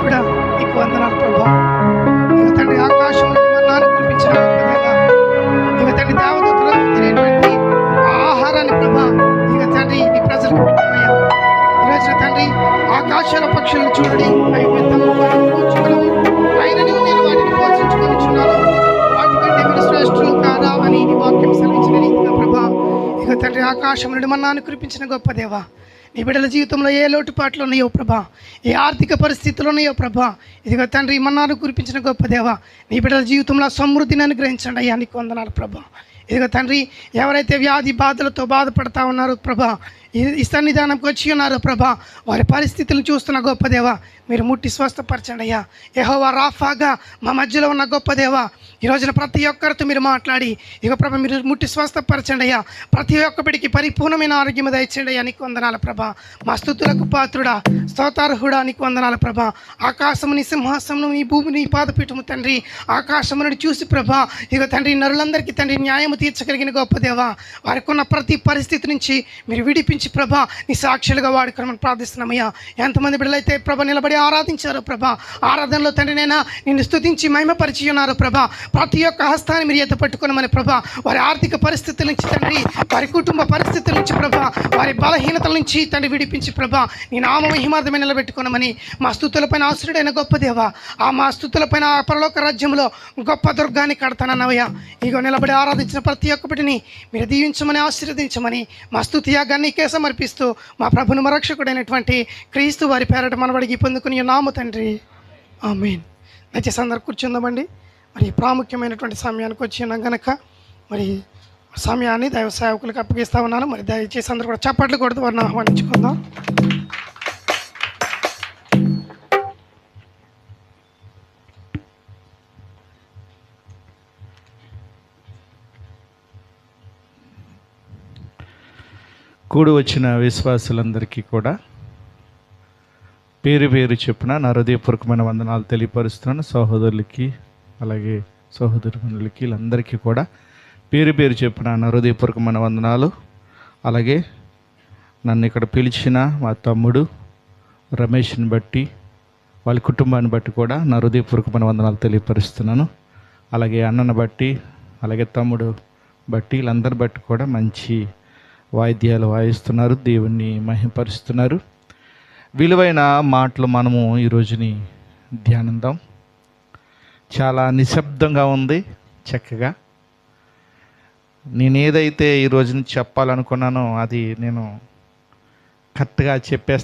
కూడా నీకు వందనాలు ప్రభా. ఇక తండ్రి ఆకాశం మన్నాను కురిపించిన గొప్ప తండ్రి దేవదూతలకు తినేటువంటి ఆహారాన్ని ప్రభా ఇక తండ్రి ఈ ప్రజలకు పెట్టమయ్యా. ఈరోజు తండ్రి ఆకాశాల పక్షులను చూడండి. అవి పెద్దము వారు నేను వాటిని పోషించుకొనిచున్నాను వాటికంటే మీరు శ్రేష్ఠులు కాదా అని నీ వాక్యం సెలవించిన రీతిగా ప్రభా ఇక తండ్రి ఆకాశం నుండి మన్నాను కురిపించిన గొప్ప దేవా. నీ బిడ్డల జీవితంలో ఏ లోటుపాట్లు ఉన్నాయో ప్రభా ఏ ఆర్థిక పరిస్థితులు ఉన్నాయో ప్రభా ఇదిగో తండ్రి మన్నాను కురిపించిన గొప్ప దేవ నీ బిడ్డల జీవితంలో సమృద్ధిని అనుగ్రహించండి అయ్యా నీకు వందనాలు ప్రభా. ఇదిగో తండ్రి ఎవరైతే వ్యాధి బాధలతో బాధపడతా ఉన్నారో ప్రభా ఈ- ఈ సన్నిధానంకి వచ్చి ఉన్నారో ప్రభా వారి పరిస్థితులను చూస్తున్న గొప్పదేవా మీరు ముట్టి స్వస్థపరచండి అయ్యా. యెహోవా రాఫాగా మా మధ్యలో ఉన్న గొప్పదేవా ఈ రోజున ప్రతి ఒక్కరితో మీరు మాట్లాడి ఇక ప్రభ మీరు ముట్టి స్వస్థపరచండి అయ్యా. ప్రతి ఒక్క బిడికి పరిపూర్ణమైన ఆరోగ్యం దయచేయండి అయ్యా. నీకు వందనాల ప్రభ. మా స్థుతులకు పాత్రుడా స్తోతార్హుడా నీకు వందనాల ప్రభ. ఆకాశముని సింహాసనం నీ భూమిని పాదపీఠము తండ్రి. ఆకాశము నుండి చూసి ప్రభ ఇక తండ్రి నరులందరికీ తండ్రి న్యాయము తీర్చగలిగిన గొప్ప దేవా. వారికి ఉన్న ప్రతి పరిస్థితి నుంచి మీరు విడిపించి ప్రభ నీ సాక్షులుగా వాడుకోమని ప్రార్థిస్తున్నామయ్యా. ఎంతమంది బిడ్డలైతే ప్రభ నిలబడి ఆరాధించారో ప్రభ. ఆరాధనలో తండ్రినైనా నిన్ను స్తుతించి మహిమపరిచి ఉన్నారు ప్రభ. ప్రతి ఒక్క హస్తాన్ని మీరు ఎత్త పట్టుకున్నామని ప్రభ. వారి ఆర్థిక పరిస్థితుల నుంచి తండ్రి వారి కుటుంబ పరిస్థితుల నుంచి ప్రభ వారి బలహీనతల నుంచి తండ్రి విడిపించి ప్రభ నీ నామ మహిమార్థమే నిలబెట్టుకున్నామని మా స్థుతులపైన ఆశ్రుడైన గొప్ప దేవ. ఆ మా స్థుతులపైన ఆ పరలోక రాజ్యంలో గొప్ప దుర్గాన్ని కడతానన్నవయ్యా. ఇగో నిలబడి ఆరాధించిన ప్రతి ఒక్కటిని మీరు దీవించమని ఆశీర్వదించమని మా స్థుతియాగాన్ని యాగాన్నికే సమర్పిస్తూ మా ప్రభును మరక్షకుడైనటువంటి క్రీస్తు వారి పేరట మనబడికి పొందుకుని నాము తండ్రి. ఆమెన్. దయచేసి అందరు కూర్చుందామండి. మరి ప్రాముఖ్యమైనటువంటి సమయానికి వచ్చినాం గనక మరి సమయాన్ని దైవ సేవకులకు అప్పగిస్తా ఉన్నాను. మరి దయచేసి అందరూ కూడా చప్పట్లు కొడుతూ వారిని ఆహ్వానించుకుందాం. కూడి వచ్చిన విశ్వాసులందరికీ కూడా పేరు పేరు చెప్పిన నా హృదయపూర్వకమైన వందనాలు తెలియపరుస్తున్నాను. సహోదరులకి అలాగే సహోదరులకి వీళ్ళందరికీ కూడా పేరు పేరు చెప్పిన నా హృదయపూర్వకమైన వందనాలు. అలాగే నన్ను ఇక్కడ పిలిచిన మా తమ్ముడు రమేష్ని బట్టి వాళ్ళ కుటుంబాన్ని బట్టి కూడా నా హృదయపూర్వకమైన వందనాలు తెలియపరుస్తున్నాను. అలాగే అన్నను బట్టి అలాగే తమ్ముడు బట్టి వీళ్ళందరిని బట్టి కూడా మంచి వాయిద్యాలు వాయిస్తున్నారు దేవుణ్ణి మహింపరుస్తున్నారు. విలువైన మాటలు మనము ఈ రోజుని ధ్యానిద్దాం. చాలా నిశ్శబ్దంగా ఉంది చక్కగా. నేనేదైతే ఈరోజుని ఈ చెప్పాలనుకున్నానో అది నేను కరెక్ట్గా చెప్పేస్తాను